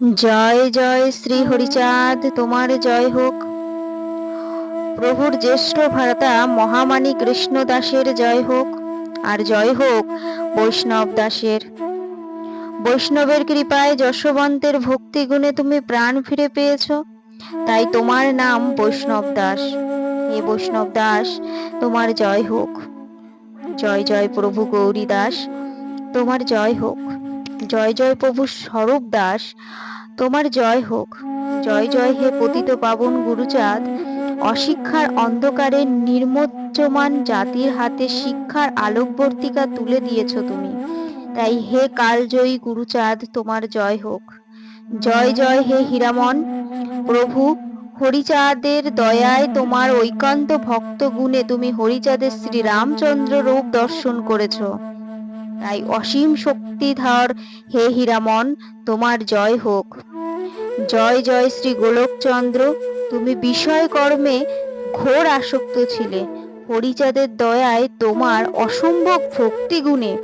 জয় জয় শ্রী হরিচাঁদ তোমার জয় হোক। প্রভুর জ্যেষ্ঠ ভ্রাতা মহামানী কৃষ্ণ দাসের জয় হোক, আর জয় হোক বৈষ্ণব দাসের। বৈষ্ণবের কৃপায় যশবন্তের ভক্তি গুণে তুমি প্রাণ ফিরে পেয়েছ, তাই তোমার নাম বৈষ্ণব দাস। এ বৈষ্ণব দাস, তোমার জয় হোক। জয় জয় প্রভু গৌরী দাস তোমার জয় হোক। জয় জয় প্রভু স্বরূপ দাস, তোমার জয় হোক। জয় জয় হে পতিত পাবন গুরুচাঁদ, অশিক্ষার অন্ধকারে নির্মজ্জমান জাতির হাতে শিক্ষার আলোকবর্তিকা তুলে দিয়েছ তুমি। তাই হে কালজয়ী গুরুচাঁদ, তোমার জয় হোক। জয় জয় হে হীরামন, প্রভু, হরিচাঁদের দয়ায় তোমার ঐকান্ত ভক্ত গুণে তুমি হরিচাঁদের শ্রী রামচন্দ্র রূপ দর্শন করেছ। তাই অসীম শক্তিধর হে হীরামন, তোমার জয় হোক। জয় জয় শ্রী গোলকচন্দ্র, তুমি বিষয় কর্মে ঘোর আসক্ত ছিলে। হরিচাঁদের দয়ায় তোমার অসম্ভব ভক্তি গুণে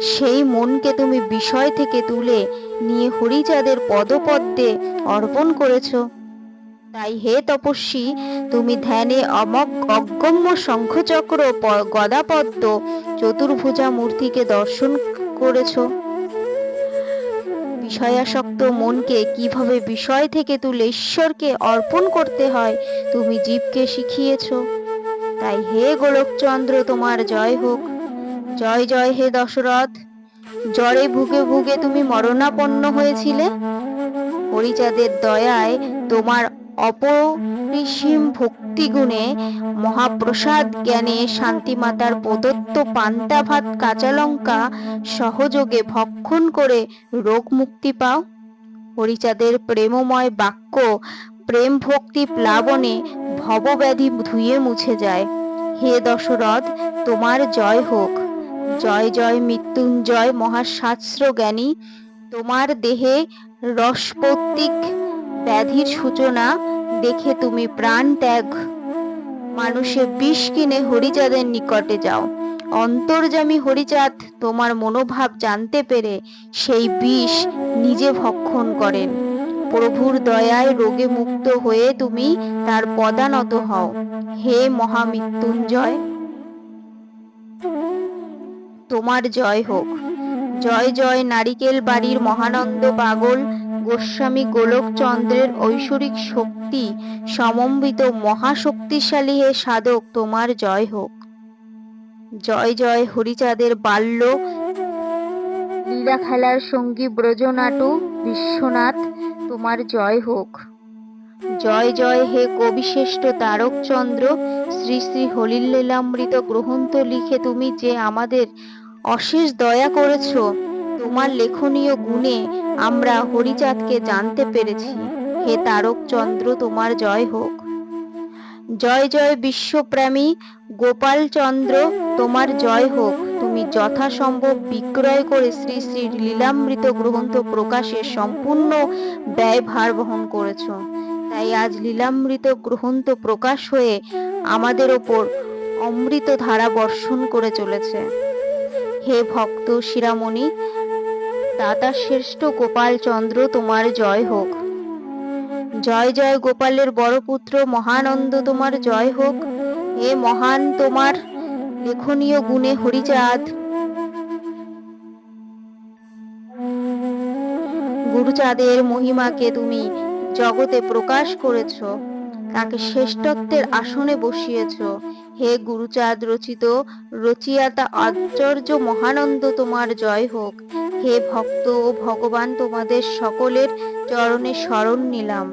সেই মনকে তুমি বিষয় থেকে তুলে নিয়ে হরিচাঁদের পদপদ্মে অর্পণ করেছ। তাই হে তপস্বী, তুমি ধ্যানে অমক অগম্য শঙ্খচক্র গদাপদ্ম চতুর্ভুজা মূর্তিকে দর্শন করেছ। বিষয়াসক্ত মনকে কীভাবে বিষয় থেকে তুলে ঈশ্বরকে অর্পণ করতে হয়, তুমি জীবকে শিখিয়েছ। তাই হে গোলকচন্দ্র, তোমার জয় হোক। জয় জয় হে দশরথ। জ্বরে ভুগে ভুগে তুমি মরণাপন্ন হয়েছিলে। হরিচাঁদের দয়ায় তোমার অপরিসীম ভক্তিগুণে মহাপ্রসাদ জ্ঞানে শান্তিমাতার প্রদত্ত পান্তা ভাত কাঁচা লঙ্কা সহযোগে ভক্ষণ করে রোগ মুক্তি পাও। হরিচাঁদের প্রেমময় বাক্য প্রেম ভক্তি প্লাবনে ভবব্যাধি ধুয়ে মুছে যায়। হে দশরথ, তোমার জয় হোক। জয় জয় মৃত্যুঞ্জয় মহাশাস্ত্র জ্ঞানী তোমার দেহে রসপত্তিক ব্যাধির সূচনা দেখে তুমি প্রাণ ত্যাগ। মানুষে বিষ কিনে হরিচাঁদের নিকটে যাও। অন্তর্জামী হরিচাঁদ তোমার মনোভাব জানতে পেরে সেই বিষ নিজে ভক্ষণ করেন। প্রভুর দয়ায় রোগে মুক্ত হয়ে তুমি তার পদানত হও। হে মহামৃত্যুঞ্জয়। তোমার জয় হোক। জয় জয় নারিকেল বাড়ির মহানন্দ পাগল গোস্বামী গোলকচন্দ্রের ঐশ্বরিক শক্তি সমন্বিত মহাশক্তিশালী হে সাধক, তোমার জয় হোক। জয় জয় হরিচাঁদের বাল্য লীলা খেলার সঙ্গী ব্রজনাটু বিশ্বনাথ, তোমার জয় হোক। জয় জয় হে কবিশ্রেষ্ঠ তারকচন্দ্র, শ্রী শ্রী হলিলীলামৃত গ্রন্থ লিখে তুমি যে আমাদের অশেষ দয়া করেছ তোমার লেখনীয় গুণে আমরা হরিচাঁদকে জানতে পেরেছি। হে তারকচন্দ্র, তোমার জয় হোক। জয় জয় বিশ্বপ্রেমী গোপালচন্দ্র, তোমার জয় হোক। তুমি যথাসম্ভব বিক্রয় করে শ্রী শ্রী লীলামৃত গ্রন্থ প্রকাশের সম্পূর্ণ ব্যয়ভার বহন করেছ। তাই আজ লীলামৃত গ্রন্থ প্রকাশ হয়ে আমাদের ওপর অমৃত ধারা বর্ষণ করে চলেছে। হে ভক্ত শিরামণি দাতা শ্রেষ্ঠ গোপাল চন্দ্র, তোমার জয় হোক। জয় জয় গোপালের বড় পুত্র মহানন্দ, তোমার জয় হোক। হে মহান, তোমার লেখনীয় গুণে হরিচাঁদ। গুরুচাঁদের মহিমাকে তুমি জগতে প্রকাশ করেছ, তাকে শ্রেষ্ঠত্বের আসনে বসিয়েছ। হে গুরুচাঁদ রচিত, রচিয়াতা আশ্চর্য মহানন্দ, তোমার জয় হোক। হে ভক্ত ও ভগবান, তোমাদের সকলের চরণে শরণ নিলাম।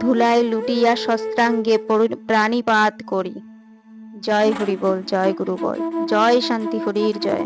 ধুলায় লুটিয়া শস্ত্রাঙ্গে প্রাণীপাত করি। জয় হরি বল জয় গুরু বল জয় শান্তি হরির জয়।